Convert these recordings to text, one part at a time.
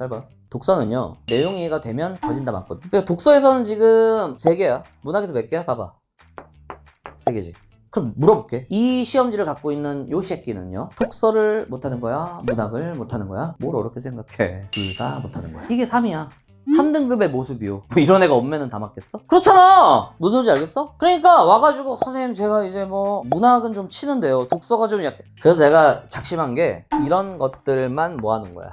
잘 봐. 독서는요, 내용 이해가 되면 거진다 맞거든. 그러니까 독서에서는 지금 3개야. 문학에서 몇 개야? 봐봐. 3개지. 그럼 물어볼게. 이 시험지를 갖고 있는 요 새끼는요, 독서를 못하는 거야? 문학을 못하는 거야? 뭘 어렵게 생각해? 둘 다 못하는 거야. 이게 3이야. 3등급의 모습이요. 뭐 이런 애가 없면은 다 맞겠어? 그렇잖아! 무슨 소리인지 알겠어? 그러니까 와가지고 선생님 제가 이제 뭐 문학은 좀 치는데요. 독서가 좀 약해. 그래서 내가 작심한 게 이런 것들만 모아놓은 거야.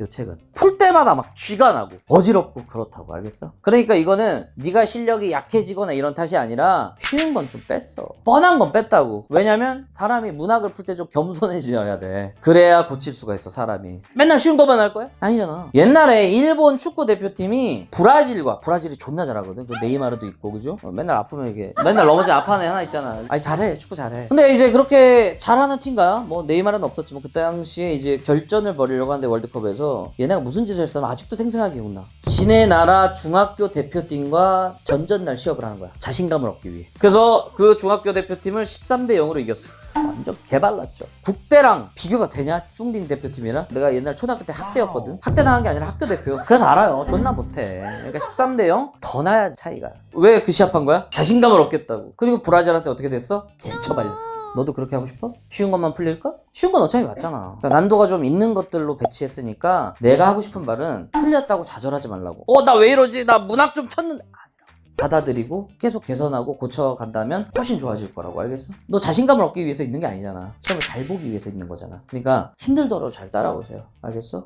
요 책은. 풀 때마다 막 쥐가 나고. 어지럽고 그렇다고 알겠어? 그러니까 이거는 네가 실력이 약해지거나 이런 탓이 아니라 쉬운 건 좀 뺐어. 뻔한 건 뺐다고. 왜냐면 사람이 문학을 풀 때 좀 겸손해져야 돼. 그래야 고칠 수가 있어 사람이. 맨날 쉬운 것만 할 거야? 아니잖아. 옛날에 일본 축구 대표팀이 브라질과 브라질이 존나 잘하거든. 그 네이마르도 있고 그죠? 어, 맨날 아프면 이게 맨날 넘어져 아파하는 애 하나 있잖아. 아니 잘해 축구 잘해. 근데 이제 그렇게 잘하는 팀가 뭐 네이마르는 없었지만 그때 당시에 이제 결전을 벌이려고 하는데 월드컵에서 얘네가 무슨 짓을 했으면 아직도 생생하게 기억나. 지네 나라 중학교 대표팀과 전전날 시합을 하는 거야. 자신감을 얻기 위해. 그래서 그 중학교 대표팀을 13대 0으로 이겼어. 완전 개발랐죠. 국대랑 비교가 되냐? 쫑딩 대표팀이랑? 내가 옛날 초등학교 때 학대였거든. 학대 당한 게 아니라 학교 대표. 그래서 알아요. 존나 못해. 그러니까 13대 0 더 나야 차이가. 왜 그 시합한 거야? 자신감을 얻겠다고. 그리고 브라질한테 어떻게 됐어? 개처발렸어. 너도 그렇게 하고 싶어? 쉬운 것만 풀릴까? 쉬운 건 어차피 맞잖아. 그러니까 난도가 좀 있는 것들로 배치했으니까 내가 하고 싶은 말은 틀렸다고 좌절하지 말라고. 어, 나 왜 이러지? 나 문학 좀 쳤는데. 받아들이고 계속 개선하고 고쳐간다면 훨씬 좋아질 거라고 알겠어? 너 자신감을 얻기 위해서 있는 게 아니잖아. 시험을 잘 보기 위해서 있는 거잖아. 그러니까 힘들더라도 잘 따라오세요. 알겠어?